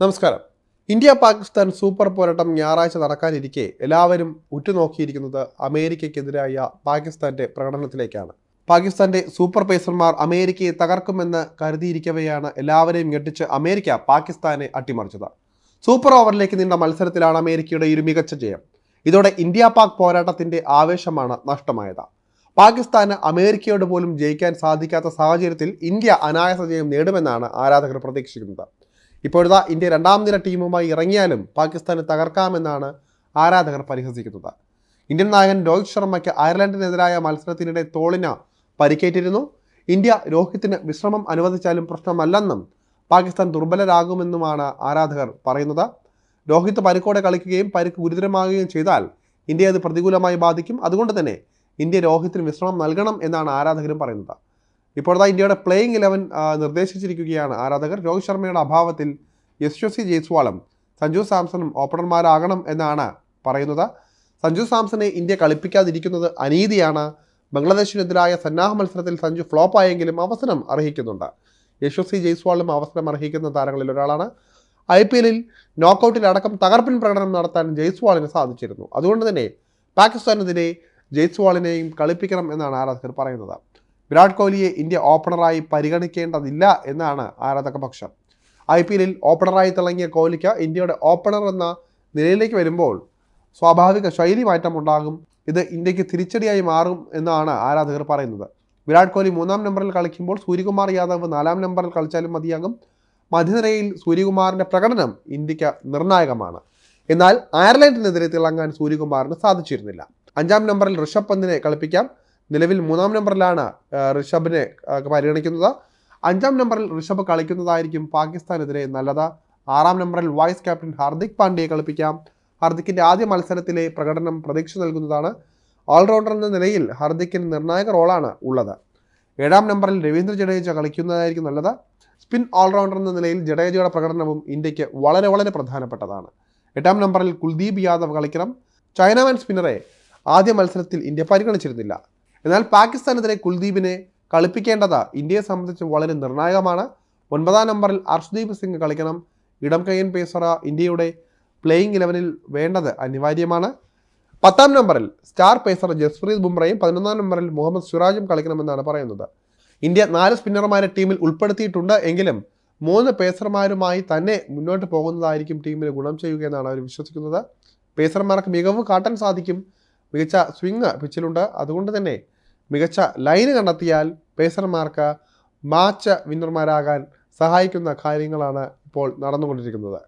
നമസ്കാരം. India Pakistan super പോരാട്ടം ഞായറാഴ്ച നടക്കാനിരിക്കെ എല്ലാവരും ഉറ്റുനോക്കിയിരിക്കുന്നത് അമേരിക്കയ്ക്കെതിരായ പാകിസ്ഥാന്റെ പ്രകടനത്തിലേക്കാണ്. പാകിസ്ഥാന്റെ സൂപ്പർ പേസർമാർ അമേരിക്കയെ തകർക്കുമെന്ന് കരുതിയിരിക്കവെയാണ് എല്ലാവരെയും ഞെട്ടിച്ച് അമേരിക്ക പാകിസ്ഥാനെ അട്ടിമറിച്ചത്. സൂപ്പർ ഓവറിലേക്ക് നീണ്ട മത്സരത്തിലാണ് അമേരിക്കയുടെ ഒരു മികച്ച ജയം. ഇതോടെ ഇന്ത്യ പാക് പോരാട്ടത്തിന്റെ ആവേശമാണ് നഷ്ടമായത്. പാകിസ്ഥാന് അമേരിക്കയോട് പോലും ജയിക്കാൻ സാധിക്കാത്ത സാഹചര്യത്തിൽ ഇന്ത്യ അനായാസ ജയം നേടുമെന്നാണ് ആരാധകർ പ്രതീക്ഷിക്കുന്നത്. ഇപ്പോഴത്തെ ഇന്ത്യ രണ്ടാം നിര ടീമുമായി ഇറങ്ങിയാലും പാകിസ്ഥാന് തകർക്കാമെന്നാണ് ആരാധകർ പരിഹസിക്കുന്നത്. ഇന്ത്യൻ നായകൻ രോഹിത് ശർമ്മയ്ക്ക് അയർലൻഡിനെതിരായ മത്സരത്തിനിടെ തോളിന് പരിക്കേറ്റിരുന്നു. ഇന്ത്യ രോഹിത്തിന് വിശ്രമം അനുവദിച്ചാലും പ്രശ്നമല്ലെന്നും പാകിസ്ഥാൻ ദുർബലരാകുമെന്നുമാണ് ആരാധകർ പറയുന്നത്. രോഹിത് പരിക്കോടെ കളിക്കുകയും പരിക്ക് ഗുരുതരമാകുകയും ചെയ്താൽ ഇന്ത്യയെ അത് പ്രതികൂലമായി ബാധിക്കും. അതുകൊണ്ട് തന്നെ ഇന്ത്യ രോഹിത്തിന് വിശ്രമം നൽകണം എന്നാണ് ആരാധകരും പറയുന്നത്. ഇപ്പോഴത്തെ ഇന്ത്യയുടെ പ്ലേയിങ് ഇലവൻ നിർദ്ദേശിച്ചിരിക്കുകയാണ്. ആരാധകർ രോഹിത് ശർമ്മയുടെ അഭാവത്തിൽ യശസ്വി ജയ്സ്വാളും സഞ്ജു സാംസണും ഓപ്പണർമാരാകണം എന്നാണ് പറയുന്നത്. സഞ്ജു സാംസണെ ഇന്ത്യ കളിപ്പിക്കാതിരിക്കുന്നത് അനീതിയാണ്. ബംഗ്ലാദേശിനെതിരായ സന്നാഹ മത്സരത്തിൽ സഞ്ജു ഫ്ലോപ്പ് ആയെങ്കിലും അവസരം അർഹിക്കുന്നുണ്ട്. യശസ്വി ജയ്സ്വാളും അവസരം അർഹിക്കുന്ന താരങ്ങളിൽ ഒരാളാണ്. ഐ പി എല്ലിൽ നോക്കൌട്ടിലടക്കം തകർപ്പൻ പ്രകടനം നടത്താൻ ജയ്സ്വാളിന് സാധിച്ചിരുന്നു. അതുകൊണ്ട് തന്നെ പാകിസ്ഥാനെതിരെ ജയ്സ്വാളിനെയും കളിപ്പിക്കണം എന്നാണ് ആരാധകർ പറയുന്നത്. വിരാട് കോഹ്ലിയെ ഇന്ത്യ ഓപ്പണറായി പരിഗണിക്കേണ്ടതില്ല എന്നാണ് ആരാധക പക്ഷം. ഐ പി എല്ലിൽ ഓപ്പണറായി തിളങ്ങിയ കോഹ്ലിക്ക് ഇന്ത്യയുടെ ഓപ്പണർ എന്ന നിലയിലേക്ക് വരുമ്പോൾ സ്വാഭാവിക ശൈലി മാറ്റം ഉണ്ടാകും. ഇത് ഇന്ത്യയ്ക്ക് തിരിച്ചടിയായി മാറും എന്നാണ് ആരാധകർ പറയുന്നത്. വിരാട് കോഹ്ലി മൂന്നാം നമ്പറിൽ കളിക്കുമ്പോൾ സൂര്യകുമാർ യാദവ് നാലാം നമ്പറിൽ കളിച്ചാലും മതിയാകും. മധ്യനിരയിൽ സൂര്യകുമാറിന്റെ പ്രകടനം ഇന്ത്യയ്ക്ക് നിർണായകമാണ്. എന്നാൽ അയർലൻഡിനെതിരെ തിളങ്ങാൻ സൂര്യകുമാറിന് സാധിച്ചിരുന്നില്ല. അഞ്ചാം നമ്പറിൽ ഋഷഭ് പന്തിനെ കളിപ്പിക്കാം. നിലവിൽ മൂന്നാം നമ്പറിലാണ് ഋഷഭിനെ പരിഗണിക്കുന്നത്. അഞ്ചാം നമ്പറിൽ ഋഷഭ് കളിക്കുന്നതായിരിക്കും പാകിസ്ഥാനെതിരെ നല്ലത്. ആറാം നമ്പറിൽ വൈസ് ക്യാപ്റ്റൻ ഹാർദിക് പാണ്ഡ്യയെ കളിപ്പിക്കാം. ഹാർദിക്കിന്റെ ആദ്യ മത്സരത്തിലെ പ്രകടനം പ്രതീക്ഷ നൽകുന്നതാണ്. ഓൾറൗണ്ടർ എന്ന നിലയിൽ ഹാർദിക്കിന് നിർണായക റോളാണ് ഉള്ളത്. ഏഴാം നമ്പറിൽ രവീന്ദ്ര ജഡേജ കളിക്കുന്നതായിരിക്കും നല്ലത്. സ്പിൻ ഓൾറൗണ്ടർ എന്ന നിലയിൽ ജഡേജയുടെ പ്രകടനവും ഇന്ത്യയ്ക്ക് വളരെ വളരെ പ്രധാനപ്പെട്ടതാണ്. എട്ടാം നമ്പറിൽ കുൽദീപ് യാദവ് കളിക്കണം. ചൈനാമാൻ സ്പിന്നറെ ആദ്യ മത്സരത്തിൽ ഇന്ത്യ പരിഗണിച്ചിരുന്നില്ല. എന്നാൽ പാകിസ്ഥാനെതിരെ കുൽദീപിനെ കളിപ്പിക്കേണ്ടത് ഇന്ത്യയെ സംബന്ധിച്ച് വളരെ നിർണായകമാണ്. ഒൻപതാം നമ്പറിൽ അർഷ്ദീപ് സിംഗ് കളിക്കണം. ഇടം കയ്യൻ പേസറ ഇന്ത്യയുടെ പ്ലേയിങ് ഇലവനിൽ വേണ്ടത് അനിവാര്യമാണ്. പത്താം നമ്പറിൽ സ്റ്റാർ പേസർ ജസ്പ്രീത് ബുംറയും പതിനൊന്നാം നമ്പറിൽ മുഹമ്മദ് സിറാജും കളിക്കണമെന്നാണ് പറയുന്നത്. ഇന്ത്യ നാല് സ്പിന്നർമാരെ ടീമിൽ ഉൾപ്പെടുത്തിയിട്ടുണ്ട് എങ്കിലും മൂന്ന് പേസർമാരുമായി തന്നെ മുന്നോട്ട് പോകുന്നതായിരിക്കും ടീമിന് ഗുണം ചെയ്യുക എന്നാണ് അവർ വിശ്വസിക്കുന്നത്. പേസർമാർക്ക് മികവ് കാട്ടാൻ സാധിക്കും. മികച്ച സ്വിങ് പിച്ചിലുണ്ട് അതുകൊണ്ട് തന്നെ മികച്ച ലൈന് കണ്ടെത്തിയാൽ പേസർമാർക്ക് മാച്ച് വിന്നർമാരാകാൻ സഹായിക്കുന്ന കാര്യങ്ങളാണ് ഇപ്പോൾ നടന്നുകൊണ്ടിരിക്കുന്നത്.